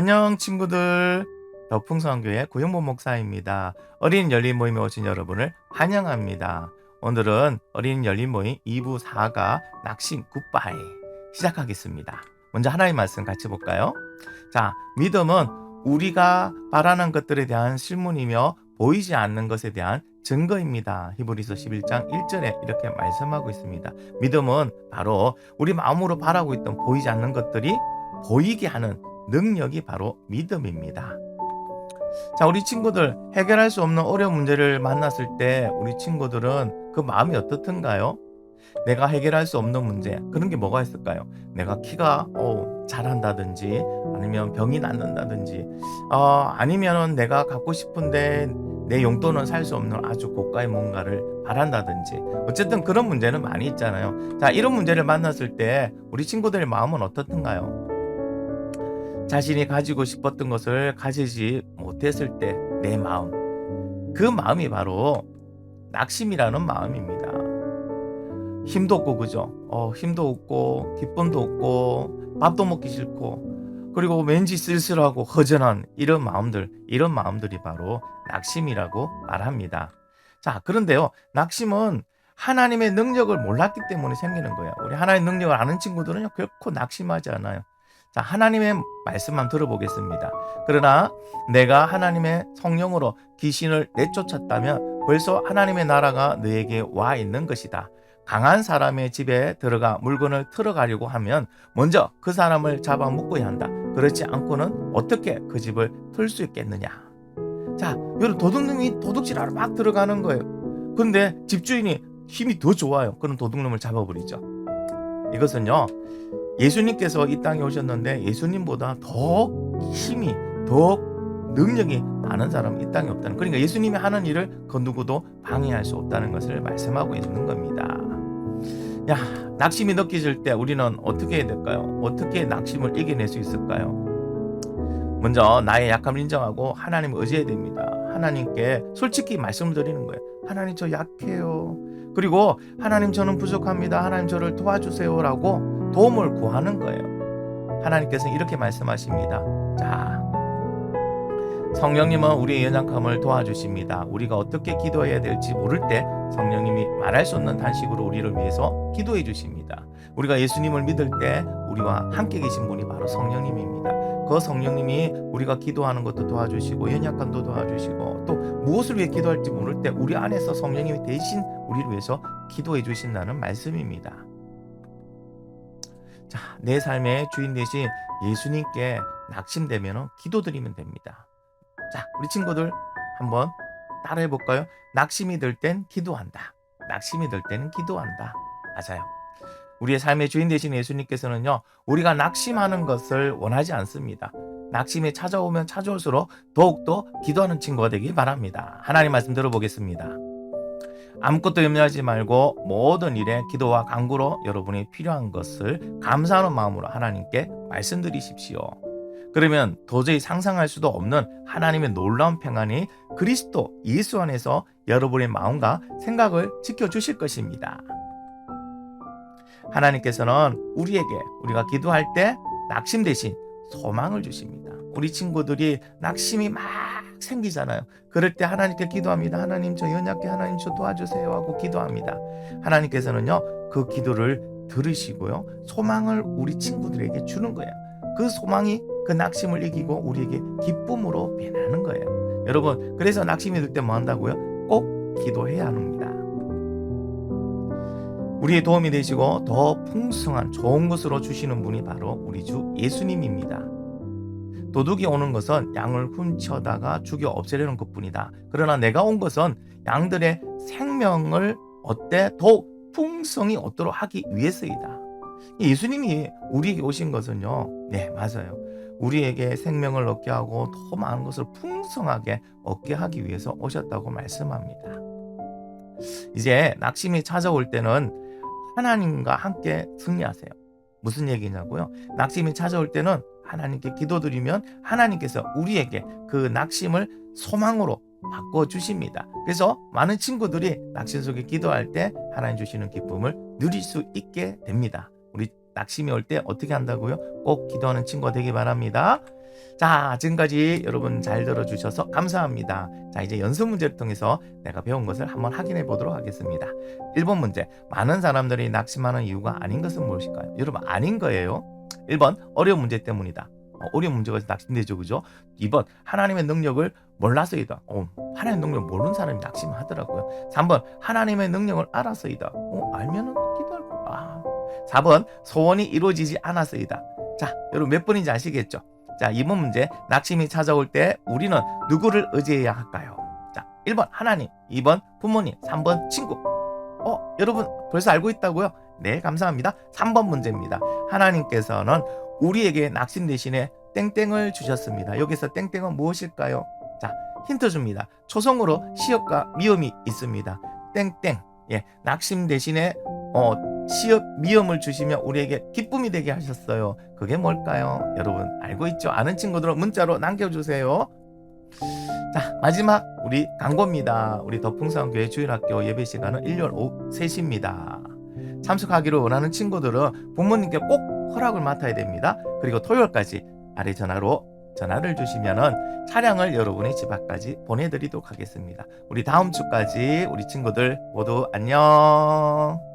안녕 친구들. 더 풍성교회 구영보 목사입니다. 어린 열린 모임에 오신 여러분을 환영합니다. 오늘은 어린 열린 모임 2부 4가 낙심 굿바이 시작하겠습니다. 먼저 하나님 말씀 같이 볼까요? 자, 믿음은 우리가 바라는 것들에 대한 실문이며 보이지 않는 것에 대한 증거입니다. 히브리서 11장 1절에 이렇게 말씀하고 있습니다. 믿음은 바로 우리 마음으로 바라고 있던 보이지 않는 것들이 보이게 하는 능력이 바로 믿음입니다. 자, 우리 친구들 해결할 수 없는 어려운 문제를 만났을 때 우리 친구들은 그 마음이 어떻든가요? 내가 해결할 수 없는 문제 그런 게 뭐가 있을까요? 내가 키가 어, 자란다든지 아니면 병이 낫는다든지 어, 아니면은 내가 갖고 싶은데 내 용돈은 살 수 없는 아주 고가의 뭔가를 바란다든지 어쨌든 그런 문제는 많이 있잖아요. 자 이런 문제를 만났을 때 우리 친구들의 마음은 어떻든가요? 자신이 가지고 싶었던 것을 가지지 못했을 때 내 마음 그 마음이 바로 낙심이라는 마음입니다. 힘도 없고 그죠? 어, 힘도 없고 기쁨도 없고 밥도 먹기 싫고 그리고 왠지 쓸쓸하고 허전한 이런 마음들 이런 마음들이 바로 낙심이라고 말합니다. 자 그런데요 낙심은 하나님의 능력을 몰랐기 때문에 생기는 거예요. 우리 하나님의 능력을 아는 친구들은요 결코 낙심하지 않아요. 자, 하나님의 말씀만 들어보겠습니다. 그러나 내가 하나님의 성령으로 귀신을 내쫓았다면 벌써 하나님의 나라가 너에게 와 있는 것이다. 강한 사람의 집에 들어가 물건을 틀어가려고 하면 먼저 그 사람을 잡아 묶어야 한다. 그렇지 않고는 어떻게 그 집을 틀 수 있겠느냐. 자, 여러분 도둑놈이 도둑질하러 막 들어가는 거예요. 그런데 집주인이 힘이 더 좋아요. 그럼 도둑놈을 잡아버리죠. 이것은요. 예수님께서 이 땅에 오셨는데 예수님보다 더 힘이 더 능력이 많은 사람이 이 땅에 없다는 그러니까 예수님이 하는 일을 그 누구도 방해할 수 없다는 것을 말씀하고 있는 겁니다. 야 낙심이 느껴질 때 우리는 어떻게 해야 될까요? 어떻게 낙심을 이겨낼 수 있을까요? 먼저 나의 약함을 인정하고 하나님을 의지해야 됩니다. 하나님께 솔직히 말씀을 드리는 거예요. 하나님 저 약해요. 그리고 하나님 저는 부족합니다. 하나님 저를 도와주세요라고 도움을 구하는 거예요. 하나님께서 이렇게 말씀하십니다. 자, 성령님은 우리의 연약함을 도와주십니다. 우리가 어떻게 기도해야 될지 모를 때 성령님이 말할 수 없는 단식으로 우리를 위해서 기도해 주십니다. 우리가 예수님을 믿을 때 우리와 함께 계신 분이 바로 성령님입니다. 그 성령님이 우리가 기도하는 것도 도와주시고 연약함도 도와주시고 또 무엇을 위해 기도할지 모를 때 우리 안에서 성령님이 대신 우리를 위해서 기도해 주신다는 말씀입니다. 자, 내 삶의 주인 대신 예수님께 낙심되면 기도드리면 됩니다. 자, 우리 친구들 한번 따라해 볼까요? 낙심이 들땐 기도한다. 낙심이 들 때는 기도한다. 맞아요. 우리의 삶의 주인 되신 예수님께서는요, 우리가 낙심하는 것을 원하지 않습니다. 낙심이 찾아오면 찾아올수록 더욱더 기도하는 친구가 되길 바랍니다. 하나님 말씀 들어보겠습니다. 아무것도 염려하지 말고 모든 일에 기도와 간구로 여러분이 필요한 것을 감사하는 마음으로 하나님께 말씀드리십시오. 그러면 도저히 상상할 수도 없는 하나님의 놀라운 평안이 그리스도 예수 안에서 여러분의 마음과 생각을 지켜주실 것입니다. 하나님께서는 우리에게 우리가 기도할 때 낙심 대신 소망을 주십니다. 우리 친구들이 낙심이 막 생기잖아요. 그럴 때 하나님께 기도합니다. 하나님 저 연약해 하나님 저 도와주세요 하고 기도합니다. 하나님께서는요 그 기도를 들으시고요 소망을 우리 친구들에게 주는 거예요. 그 소망이 그 낙심을 이기고 우리에게 기쁨으로 변하는 거예요. 여러분 그래서 낙심이 들 때 뭐 한다고요? 꼭 기도해야 합니다. 우리의 도움이 되시고 더 풍성한 좋은 것으로 주시는 분이 바로 우리 주 예수님입니다. 도둑이 오는 것은 양을 훔쳐다가 죽여 없애려는 것뿐이다. 그러나 내가 온 것은 양들의 생명을 어때 더 풍성히 얻도록 하기 위해서이다. 예수님이 우리에게 오신 것은요, 네 맞아요. 우리에게 생명을 얻게 하고 더 많은 것을 풍성하게 얻게 하기 위해서 오셨다고 말씀합니다. 이제 낙심이 찾아올 때는 하나님과 함께 승리하세요. 무슨 얘기냐고요? 낙심이 찾아올 때는 하나님께 기도드리면 하나님께서 우리에게 그 낙심을 소망으로 바꿔 주십니다. 그래서 많은 친구들이 낙심 속에 기도할 때 하나님 주시는 기쁨을 누릴 수 있게 됩니다. 우리 낙심이 올 때 어떻게 한다고요? 꼭 기도하는 친구가 되기 바랍니다. 자, 지금까지 여러분 잘 들어주셔서 감사합니다. 자, 이제 연습 문제를 통해서 내가 배운 것을 한번 확인해 보도록 하겠습니다. 1번 문제. 많은 사람들이 낙심하는 이유가 아닌 것은 무엇일까요? 여러분, 아닌 거예요. 1번, 어려운 문제 때문이다. 어, 어려운 문제가 낙심되죠, 그죠? 2번, 하나님의 능력을 몰라서이다. 어, 하나님의 능력을 모르는 사람이 낙심하더라고요. 3번, 하나님의 능력을 알아서이다. 어, 알면은 기도할 거. 아. 4번, 소원이 이루어지지 않아서이다. 자, 여러분 몇 번인지 아시겠죠? 자, 2번 문제. 낙심이 찾아올 때 우리는 누구를 의지해야 할까요? 자, 1번 하나님, 2번 부모님, 3번 친구. 어, 여러분 벌써 알고 있다고요? 네, 감사합니다. 3번 문제입니다. 하나님께서는 우리에게 낙심 대신에 땡땡을 주셨습니다. 여기서 땡땡은 무엇일까요? 자, 힌트 줍니다. 초성으로 시업과 미음이 있습니다. 땡땡. 예, 낙심 대신에 어, 시업 미음을 주시며 우리에게 기쁨이 되게 하셨어요. 그게 뭘까요? 여러분 알고 있죠? 아는 친구들은 문자로 남겨주세요. 자 마지막 우리 광고입니다. 우리 덕풍성교회 주일학교 예배 시간은 일요일 오후 3시입니다. 참석하기를 원하는 친구들은 부모님께 꼭 허락을 맡아야 됩니다. 그리고 토요일까지 아래 전화로 전화를 주시면은 차량을 여러분의 집 앞까지 보내드리도록 하겠습니다. 우리 다음 주까지 우리 친구들 모두 안녕.